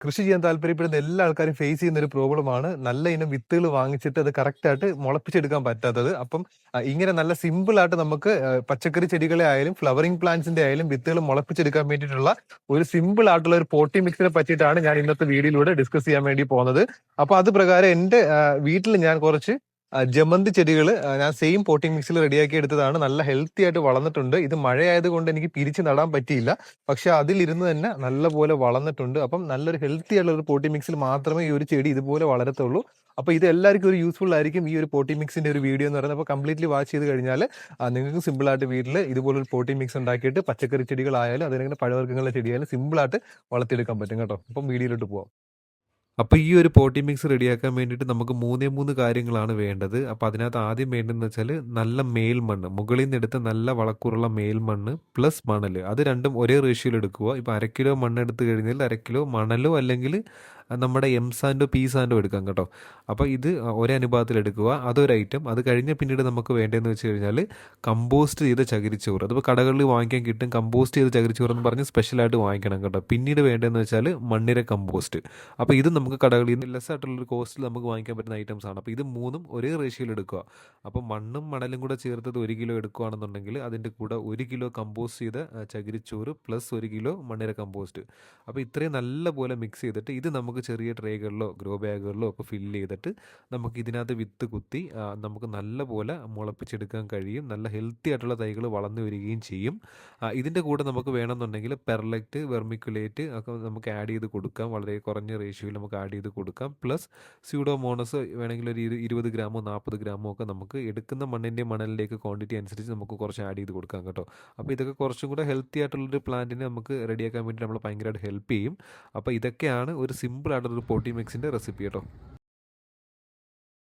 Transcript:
കൃഷി ചെയ്യാൻ താല്പര്യപ്പെടുന്ന എല്ലാ ആൾക്കാരും ഫേസ് ചെയ്യുന്ന ഒരു പ്രോബ്ലമാണ് നല്ല ഇനം വിത്തുകൾ വാങ്ങിച്ചിട്ട് അത് കറക്റ്റായിട്ട് മുളപ്പിച്ചെടുക്കാൻ പറ്റാത്തത്. അപ്പം ഇങ്ങനെ നല്ല സിമ്പിൾ ആയിട്ട് നമുക്ക് പച്ചക്കറി ചെടികളെ ആയാലും ഫ്ലവറിംഗ് പ്ലാന്റ്സിന്റെ ആയാലും വിത്തുകൾ മുളപ്പിച്ചെടുക്കാൻ വേണ്ടിയിട്ടുള്ള ഒരു സിമ്പിൾ ആയിട്ടുള്ള ഒരു പോട്ടി മിക്സിനെ പറ്റിയിട്ടാണ് ഞാൻ ഇന്നത്തെ വീഡിയോയിലൂടെ ഡിസ്കസ് ചെയ്യാൻ വേണ്ടി പോകുന്നത്. അപ്പൊ അത് പ്രകാരം എന്റെ വീട്ടിൽ ഞാൻ കുറച്ച് ജമന്തി ചെടികൾ ഞാൻ സെയിം പോട്ടിംഗ് മിക്സിൽ റെഡിയാക്കി എടുത്തതാണ്. നല്ല ഹെൽത്തി ആയിട്ട് വളർന്നിട്ടുണ്ട്. ഇത് മഴയായത് കൊണ്ട് എനിക്ക് പിരിച്ച് നടാൻ പറ്റിയില്ല. പക്ഷെ അതിലിരുന്ന് തന്നെ നല്ലപോലെ വളർന്നിട്ടുണ്ട്. അപ്പം നല്ലൊരു ഹെൽത്തി ആയിട്ടുള്ള ഒരു പോട്ടിംഗ് മിക്സിൽ മാത്രമേ ഈ ഒരു ചെടി ഇതുപോലെ വളരത്തുള്ളൂ. അപ്പൊ ഇത് എല്ലാവർക്കും ഒരു യൂസ്ഫുൾ ആയിരിക്കും ഈ ഒരു പോട്ടി മിക്സിന്റെ ഒരു വീഡിയോ എന്ന് പറയുന്നത്. അപ്പോൾ കംപ്ലീറ്റ്ലി വാച്ച് ചെയ്ത് കഴിഞ്ഞാൽ നിങ്ങൾക്ക് സിമ്പിൾ ആയിട്ട് വീട്ടിൽ ഇതുപോലൊരു പോട്ടി മിക്സ് ഉണ്ടാക്കിയിട്ട് പച്ചക്കറി ചെടികളായാലും അതിനെ പഴവർഗങ്ങളുടെ ചെടിയായാലും സിമ്പിൾ ആയിട്ട് വളർത്തിയെടുക്കാൻ പറ്റും കേട്ടോ. അപ്പം വീഡിയോയിലോട്ട് പോവാം. അപ്പോൾ ഈ ഒരു പോട്ടി മിക്സ് റെഡിയാക്കാൻ വേണ്ടിയിട്ട് നമുക്ക് മൂന്നേ മൂന്ന് കാര്യങ്ങളാണ് വേണ്ടത്. അപ്പോൾ അതിനകത്ത് ആദ്യം വേണ്ടതെന്ന് വെച്ചാൽ നല്ല മേൽമണ്ണ് മുകളിൽ നിന്ന് എടുത്ത നല്ല വളക്കൂറുള്ള മേൽമണ്ണ് പ്ലസ് മണൽ അത് രണ്ടും ഒരേ റേഷ്യോയിൽ എടുക്കുക. ഇപ്പോൾ അര കിലോ മണ്ണ് എടുത്തു കഴിഞ്ഞാൽ അര കിലോ മണലോ അല്ലെങ്കിൽ നമ്മുടെ എം സാൻഡോ പി സാൻഡോ എടുക്കാം കേട്ടോ. അപ്പോൾ ഇത് ഒരേ അനുപാതത്തിൽ എടുക്കുക. അതൊരു ഐറ്റം അത് കഴിഞ്ഞ് പിന്നീട് നമുക്ക് വേണ്ടതെന്ന് വെച്ച് കഴിഞ്ഞാൽ കമ്പോസ്റ്റ് ചെയ്ത ചകിരിച്ചോറ്. അതിപ്പോൾ കടകളിൽ വാങ്ങിക്കാൻ കിട്ടും കമ്പോസ്റ്റ് ചെയ്ത ചകിരിച്ചോറ് എന്ന് പറഞ്ഞ് സ്പെഷ്യലായിട്ട് വാങ്ങിക്കണം കേട്ടോ. പിന്നീട് വേണ്ടതെന്ന് വെച്ചാൽ മണ്ണിര കമ്പോസ്റ്റ് അപ്പോൾ ഇത് നമുക്ക് കടകളിൽ നിന്ന് ലെസ് ആയിട്ടുള്ളൊരു കോസ്റ്റിൽ നമുക്ക് വാങ്ങിക്കാൻ പറ്റുന്ന ഐറ്റംസ് ആണ്. അപ്പോൾ ഇത് മൂന്നും ഒരേ റേഷ്യോയിൽ എടുക്കുക. അപ്പോൾ മണ്ണും മണലും കൂടെ ചേർത്തത് ഒരു കിലോ എടുക്കുകയാണെന്നുണ്ടെങ്കിൽ അതിന്റെ കൂടെ ഒരു കിലോ കമ്പോസ്റ്റ് ചെയ്ത ചകിരിച്ചോറ് പ്ലസ് ഒരു കിലോ മണ്ണിര കമ്പോസ്റ്റ് അപ്പോൾ ഇത്രയും നല്ലപോലെ മിക്സ് ചെയ്തിട്ട് ഇത് നമുക്ക് ചെറിയ ട്രേകളിലോ ഗ്രോ ബാഗുകളിലോ ഒക്കെ ഫില്ല് ചെയ്തിട്ട് നമുക്ക് ഇതിനകത്ത് വിത്ത് കുത്തി നമുക്ക് നമുക്ക് നല്ലപോലെ മുളപ്പിച്ചെടുക്കാൻ കഴിയും. നല്ല ഹെൽത്തി ആയിട്ടുള്ള തൈകൾ വളർന്നു വരികയും ചെയ്യും. ഇതിന്റെ കൂടെ നമുക്ക് വേണമെന്നുണ്ടെങ്കിൽ പെർലക്റ്റ് വെർമിക്കുലേറ്റ് ഒക്കെ നമുക്ക് ആഡ് ചെയ്ത് കൊടുക്കാം. വളരെ കുറഞ്ഞ റേഷ്യോയിൽ നമുക്ക് ആഡ് ചെയ്ത് കൊടുക്കാം. പ്ലസ് സ്യൂഡോമോണസ് വേണമെങ്കിൽ ഒരു ഇരു- ഇരുപത് ഗ്രാമോ നാൽപ്പത് ഗ്രാമോ ഒക്കെ നമുക്ക് എടുക്കുന്ന മണ്ണിന്റെ മണലിലേക്ക് ക്വാണ്ടിറ്റി അനുസരിച്ച് നമുക്ക് കുറച്ച് ആഡ് ചെയ്ത് കൊടുക്കാം കേട്ടോ. അപ്പോൾ ഇതൊക്കെ കുറച്ചും കൂടെ ഹെൽത്തി ആയിട്ടുള്ളൊരു പ്ലാന്റിനെ നമുക്ക് റെഡിയാക്കാൻ വേണ്ടി നമ്മൾ ഭയങ്കരമായിട്ട് ഹെൽപ്പ് ചെയ്യും. അപ്പോൾ ഇതൊക്കെയാണ് ഒരു സിമ്പിൾ ആയിട്ടുള്ളൊരു പോട്ടി മിക്സിന്റെ റെസിപ്പി കേട്ടോ.